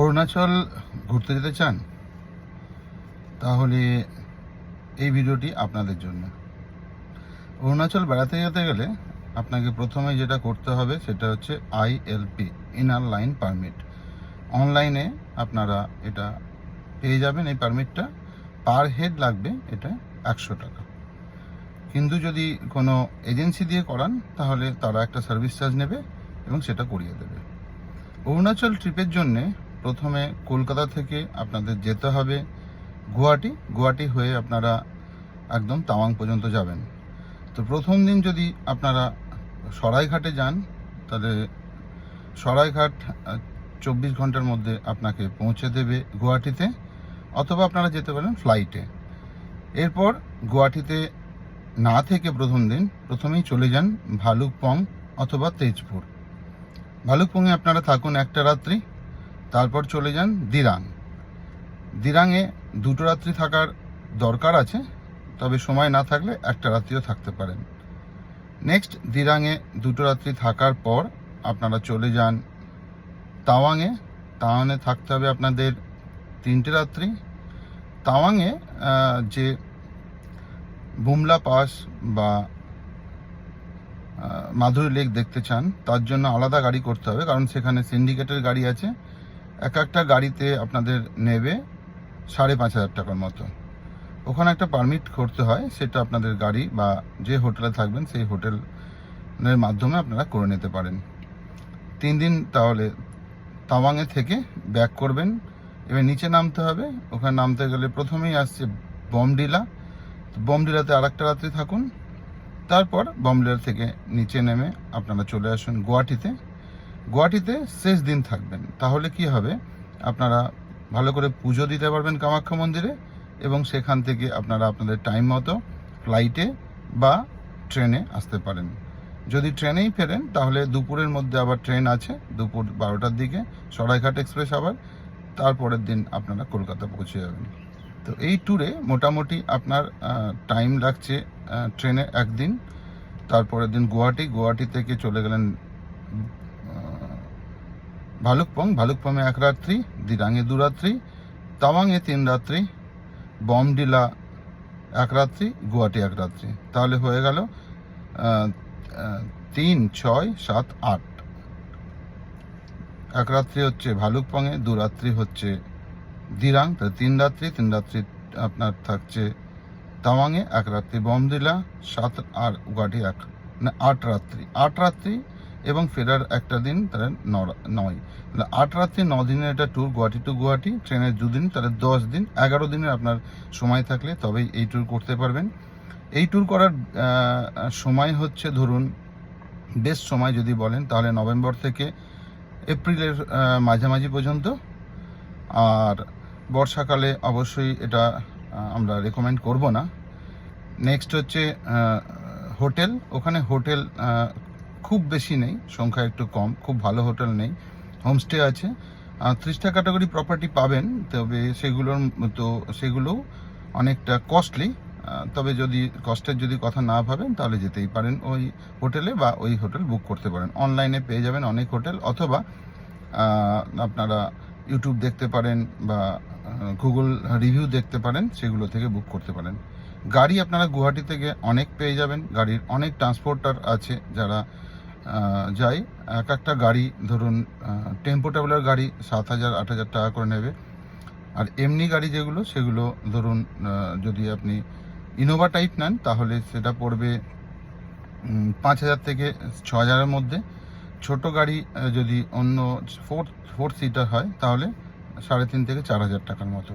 অরুণাচল ঘুরতে যেতে চান, তাহলে এই ভিডিওটি আপনাদের জন্য। অরুণাচল বেড়াতে যেতে গেলে আপনাকে প্রথমে যেটা করতে হবে সেটা হচ্ছে আইএলপি ইনার লাইন পারমিট অনলাইনে আপনারা এটা পেয়ে যাবেন এই পারমিটটা পার হেড লাগবে এটা একশো টাকা। কিন্তু যদি কোনো এজেন্সি দিয়ে করান, তাহলে তারা একটা সার্ভিস চার্জ নেবে এবং সেটা করিয়ে দেবে। অরুণাচল ট্রিপের জন্যে প্রথমে কলকাতা থেকে আপনাদের যেতে হবে গুয়াহাটি। গুয়াহাটি হয়ে আপনারা একদম তাওয়াং পর্যন্ত যাবেন। তো প্রথম দিন যদি আপনারা সরাইঘাটে যান, তাহলে সরাইঘাট চব্বিশ ঘণ্টার মধ্যে আপনাকে পৌঁছে দেবে গুয়াহাটিতে, অথবা আপনারা যেতে পারেন ফ্লাইটে। এরপর গুয়াহাটিতে না থেকে প্রথম দিন প্রথমেই চলে যান ভালুকপং অথবা তেজপুর। ভালুকপংয়ে আপনারা থাকুন একটা রাত্রি। তারপর চলে যান দিরাং। দিরাংয়ে দুটো রাত্রি থাকার দরকার আছে, তবে সময় না থাকলে একটা রাত্রিও থাকতে পারেন। নেক্সট দিরাংয়ে দুটো রাত্রি থাকার পর আপনারা চলে যান তাওয়াংয়ে তাওয়াংয়ে থাকতে হবে আপনাদের তিনটে রাত্রি। তাওয়াংয়ে যে বুমলা পাস বা মাধুরী লেক দেখতে চান, তার জন্য আলাদা গাড়ি করতে হবে, কারণ সেখানে সিন্ডিকেটের গাড়ি আছে। এক একটা গাড়িতে আপনাদের নেবে সাড়ে পাঁচ হাজার টাকার মতো। ওখানে একটা পারমিট করতে হয়, সেটা আপনাদের গাড়ি বা যে হোটেলে থাকবেন, সেই হোটেলের মাধ্যমে আপনারা করে নিতে পারেন। তিন দিন তাহলে তাওয়াংয়ে থেকে ব্যাক করবেন। এবার নিচে নামতে হবে। ওখানে নামতে গেলে প্রথমেই আসছে বমডিলা। বমডিলাতে আর একটা রাত্রি থাকুন। তারপর বমডিলা থেকে নিচে নেমে আপনারা চলে আসুন গুয়াহাটিতে। গুয়াহাটিতে শেষ দিন থাকবেন। তাহলে কি হবে? আপনারা ভালো করে পুজো দিতে পারবেন কামাখ্যা মন্দিরে এবং সেখান থেকে আপনারা আপনাদের টাইম মতো ফ্লাইটে বা ট্রেনে আসতে পারেন। যদি ট্রেনেই ফেরেন, তাহলে দুপুরের মধ্যে আবার ট্রেন আছে, দুপুর বারোটার দিকে, সরাইঘাট এক্সপ্রেস আবার, তারপরের দিন আপনারা কলকাতা পৌঁছে যাবেন। তো এই ট্যুরে মোটামুটি আপনার টাইম লাগছে ট্রেনে একদিন, তারপরের দিন গুয়াহাটি গুয়াহাটি থেকে চলে গেলেন ভালুকপং, ভালুকপংয়ে এক রাত্রি দিরাঙে দু রাত্রি তাওয়াংয়ে তিন রাত্রি, বমডিলা এক রাত্রি, গুয়াহাটি এক রাত্রি। তাহলে হয়ে গেল তিন, ছয়, সাত, আট। এক রাত্রি হচ্ছে ভালুকপংয়ে, দু রাত্রি হচ্ছে দিরাং, তাহলে তিন রাত্রি তিন রাত্রি আপনার থাকছে তাওয়াংয়ে এক রাত্রি বমদিলা সাত আর গুয়াহাটি এক মানে আট রাত্রি। আট রাত্রি এবং ফেরার একটা দিন ন- নয়। তাহলে আট রাত্রি, ন দিনের এটা ট্যুর গুয়াহাটি টু গুয়াহাটি, ট্রেনের দুদিন, তাহলে দশ দিন, এগারো দিনের আপনার সময় থাকলে তবেই এই ট্যুর করতে পারবেন। এই ট্যুর করার সময় হচ্ছে ধরুন বেস্ট সময় যদি বলেন, তাহলে নভেম্বর থেকে এপ্রিলের মাঝামাঝি পর্যন্ত। আর বর্ষাকালে অবশ্যই এটা আমরা রেকমেন্ড করব না। নেক্সট হচ্ছে হোটেল। ওখানে হোটেল খুব বেশি নেই, সংখ্যা একটু কম, খুব ভালো হোটেল নেই। হোমস্টে আছে। ত্রিশটা ক্যাটাগরি প্রপার্টি পাবেন, তবে সেগুলোর তো সেগুলোও অনেকটা কস্টলি তবে যদি কস্টের যদি কথা না ভাবেন, তাহলে যেতেই পারেন ওই হোটেলে বা ওই হোটেল বুক করতে পারেন। অনলাইনে পেয়ে যাবেন অনেক হোটেল, অথবা আপনারা ইউটিউব দেখতে পারেন বা গুগল রিভিউ দেখতে পারেন, সেগুলো থেকে বুক করতে পারেন। গাড়ি আপনারা গুয়াহাটি থেকে অনেক পেয়ে যাবেন। গাড়ির অনেক ট্রান্সপোর্টার আছে যারা যায় এক একটা গাড়ি, ধরুন টেম্পো ট্রাভেলার গাড়ি সাত হাজার, আট হাজার টাকা করে নেবে। আর এমনি গাড়ি যেগুলো, সেগুলো, ধরুন যদি আপনি ইনোভা টাইপ নেন, তাহলে সেটা পড়বে পাঁচ হাজার থেকে ছ হাজারের মধ্যে। ছোট গাড়ি যদি অন্য ফোর ফোর সিটার হয়, তাহলে সাড়ে তিন থেকে চার হাজার টাকার মতো।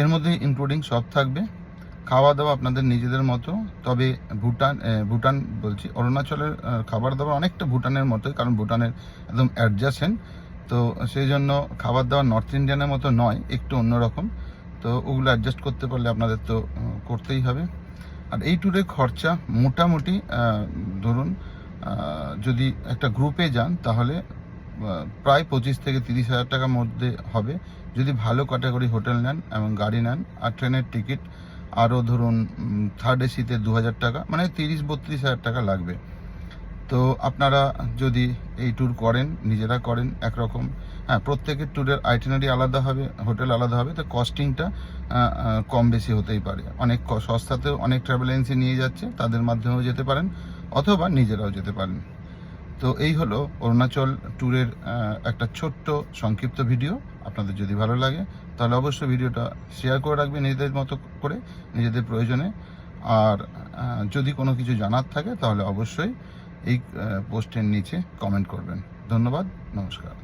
এর মধ্যে ইনক্লুডিং সব থাকবে। খাওয়া দাওয়া আপনাদের নিজেদের মতো, তবে ভুটান ভুটান বলছি। অরুণাচলের খাবার দাবার অনেকটা ভুটানের মতোই, কারণ ভুটানের একদম অ্যাডজাসেন্ট তো সেই জন্য খাবার দাবার নর্থ ইন্ডিয়ানের মতো নয়, একটু অন্যরকম। তো ওগুলো অ্যাডজাস্ট করতে পারলে আপনাদের তো করতেই হবে। আর এই ট্যুরের খরচা মোটামুটি ধরুন যদি একটা গ্রুপে যান, তাহলে প্রায় পঁচিশ থেকে তিরিশ হাজার টাকার মধ্যে হবে। যদি ভালো ক্যাটাগরি হোটেল নেন এবং গাড়ি নেন, আর ট্রেনের টিকিট আরও ধরুন থার্ড এসিতে দু হাজার টাকা মানে তিরিশ, বত্রিশ হাজার টাকা লাগবে। তো আপনারা যদি এই ট্যুর করেন, নিজেরা করেন একরকম হ্যাঁ প্রত্যেকের ট্যুরের আইটিনারি আলাদা হবে হোটেল আলাদা হবে, তো কস্টিংটা কম বেশি হতেই পারে। অনেক সস্তাতেও অনেক ট্রাভেল এজেন্সি নিয়ে যাচ্ছে, তাদের মাধ্যমেও যেতে পারেন, অথবা নিজেরাও যেতে পারেন। তো এই হলো অরুণাচল ট্যুরের একটা ছোট্ট সংক্ষিপ্ত ভিডিও আপনাদের যদি ভালো লাগে, তাহলে অবশ্যই ভিডিওটা শেয়ার করে রাখবেন নিজেদের মতো করে, নিজেদের প্রয়োজনে। আর যদি কোনো কিছু জানার থাকে, তাহলে অবশ্যই এই পোস্টের নিচে কমেন্ট করবেন। ধন্যবাদ, নমস্কার।